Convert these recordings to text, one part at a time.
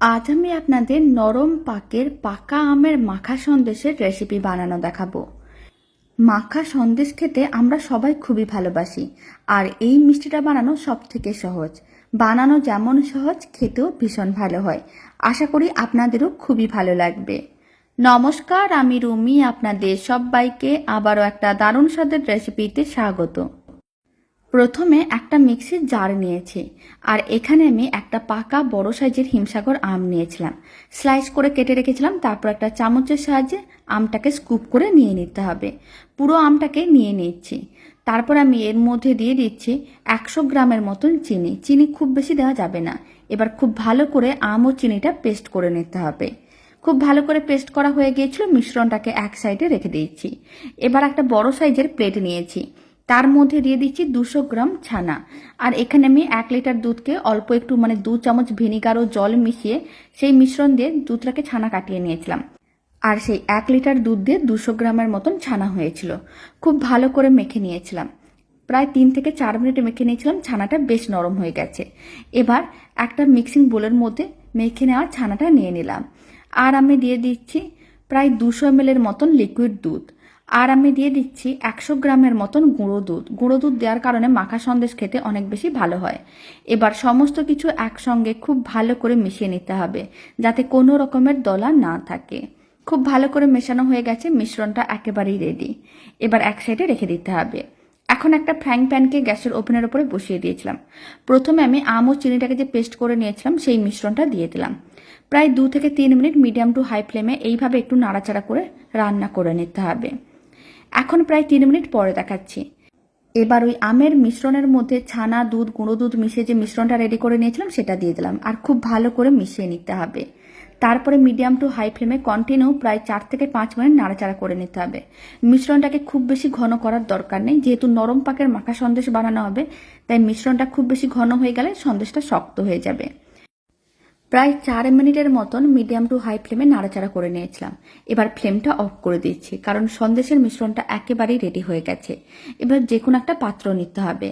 আজ আমি আপনাদের নরম পাকের পাকা আমের মাখা সন্দেশের রেসিপি বানানো দেখাবো। মাখা সন্দেশ খেতে আমরা সবাই খুবই ভালোবাসি, আর এই মিষ্টিটা বানানো সব থেকে সহজ। বানানো যেমন সহজ, খেতেও ভীষণ ভালো হয়। আশা করি আপনাদেরও খুবই ভালো লাগবে। নমস্কার, আমি রুমি, আপনাদের সবাইকে আবারও একটা দারুণ স্বাদের রেসিপিতে স্বাগত। প্রথমে একটা মিক্সির জার নিয়েছি, আর এখানে আমি একটা পাকা বড় সাইজের হিমসাগর আম নিয়েছিলাম। স্লাইস করে কেটে রেখেছিলাম, তারপর একটা চামচের সাহায্যে আমটাকে স্কুপ করে নিয়ে নিতে হবে। পুরো আমটাকে নিয়ে নিচ্ছি। তারপর আমি এর মধ্যে দিয়ে দিচ্ছি একশো গ্রামের মতন চিনি। চিনি খুব বেশি দেওয়া যাবে না। এবার খুব ভালো করে আম ও চিনিটা পেস্ট করে নিতে হবে। খুব ভালো করে পেস্ট করা হয়ে গিয়েছিল, মিশ্রণটাকে এক সাইডে রেখে দিয়েছি। এবার একটা বড় সাইজের প্লেট নিয়েছি। তার মধ্যে দিয়ে দিচ্ছি দুশো গ্রাম ছানা। আর এখানে আমি এক লিটার দুধকে অল্প একটু মানে দু চামচ ভিনিগার ও জল মিশিয়ে সেই মিশ্রণ দিয়ে দুধটাকে ছানা কাটিয়ে নিয়েছিলাম। আর সেই এক লিটার দুধ দিয়ে দুশো গ্রামের মতন ছানা হয়েছিল। খুব ভালো করে মেখে নিয়েছিলাম। প্রায় তিন থেকে চার মিনিটে মেখে নিয়েছিলাম, ছানাটা বেশ নরম হয়ে গেছে। এবার একটা মিক্সিং বোলের মধ্যে মেখে নেওয়া ছানাটা নিয়ে নিলাম। আর আমি দিয়ে দিচ্ছি প্রায় দুশো এর মতন লিকুইড দুধ। আর আমি দিয়ে দিচ্ছি একশো গ্রামের মতন গুঁড়ো দুধ। গুঁড়ো দুধ দেওয়ার কারণে মাখা সন্দেশ খেতে অনেক বেশি ভালো হয়। এবার সমস্ত কিছু একসঙ্গে খুব ভালো করে মিশিয়ে নিতে হবে, যাতে কোনো রকমের দলা না থাকে। খুব ভালো করে মেশানো হয়ে গেছে, মিশ্রণটা একেবারেই রেডি এবার এক সাইডে রেখে দিতে হবে। এখন একটা ফ্রাইং প্যানকে গ্যাসের ওভেনের ওপরে বসিয়ে দিয়েছিলাম। প্রথমে আমি আম ও চিনিটাকে যে পেস্ট করে নিয়েছিলাম, সেই মিশ্রণটা দিয়ে দিলাম। প্রায় দু থেকে তিন মিনিট মিডিয়াম টু হাই ফ্লেমে এইভাবে একটু নাড়াচাড়া করে রান্না করে নিতে হবে। এখন প্রায় তিন মিনিট পরে দেখাচ্ছি। এবার ওই আমের মিশ্রণের মধ্যে ছানা, দুধ, গুঁড়ো দুধ মিশিয়ে যে মিশ্রণটা রেডি করে নিয়েছিলাম সেটা দিয়ে দিলাম আর খুব ভালো করে মিশিয়ে নিতে হবে। তারপরে মিডিয়াম টু হাই ফ্লেমে কন্টিনিউ প্রায় চার থেকে পাঁচ মিনিট নাড়াচাড়া করে নিতে হবে। মিশ্রণটাকে খুব বেশি ঘন করার দরকার নেই, যেহেতু নরম পাকের মাখা সন্দেশ বানানো হবে, তাই মিশ্রণটা খুব বেশি ঘন হয়ে গেলে সন্দেশটা শক্ত হয়ে যাবে। প্রায় চার মিনিটের মতন মিডিয়াম টু হাই ফ্লেমে নাড়াচাড়া করে নিয়েছিলাম। এবার ফ্লেমটা অফ করে দিচ্ছি, কারণ সন্দেশের মিশ্রণটা একেবারেই রেডি হয়ে গেছে। এবার যে কোনো একটা পাত্র নিতে হবে।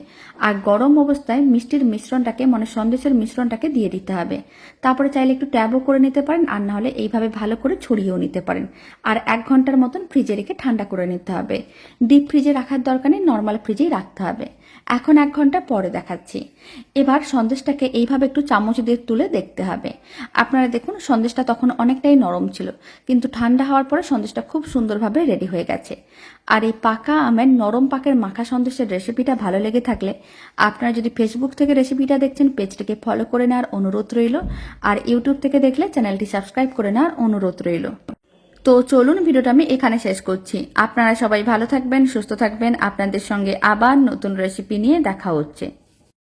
আর গরম অবস্থায় মিষ্টির মিশ্রণটাকে মানে সন্দেশের মিশ্রণটাকে দিয়ে দিতে হবে। তারপরে চাইলে একটু ট্যাবও করে নিতে পারেন, আর নাহলে এইভাবে ভালো করে ছড়িয়েও নিতে পারেন। আর এক ঘণ্টার মতন ফ্রিজে রেখে ঠান্ডা করে নিতে হবে। ডিপ ফ্রিজে রাখার দরকার নেই, নর্মাল ফ্রিজেই রাখতে হবে। এখন এক ঘণ্টা পরে দেখাচ্ছি। এবার সন্দেশটাকে এইভাবে একটু চামচ দিয়ে তুলে দেখতে হবে। আপনারা দেখুন, সন্দেশটা তখন অনেকটাই নরম ছিল, কিন্তু ঠান্ডা হওয়ার পরে সন্দেশটা খুব সুন্দরভাবে রেডি হয়ে গেছে। আর এই পাকা আমের নরম পাকের মাখা সন্দেশের রেসিপিটা ভালো লেগে থাকলে আপনারা যদি ফেসবুক থেকে রেসিপিটা দেখছেন, পেজটিকে ফলো করে নেওয়ার অনুরোধ রইল, আর ইউটিউব থেকে দেখলে চ্যানেলটি সাবস্ক্রাইব করে নেওয়ার অনুরোধ রইল। তো চলুন ভিডিওটা আমি এখানে শেষ করছি। আপনারা সবাই ভালো থাকবেন, সুস্থ থাকবেন। আপনাদের সঙ্গে আবার নতুন রেসিপি নিয়ে দেখা হচ্ছে।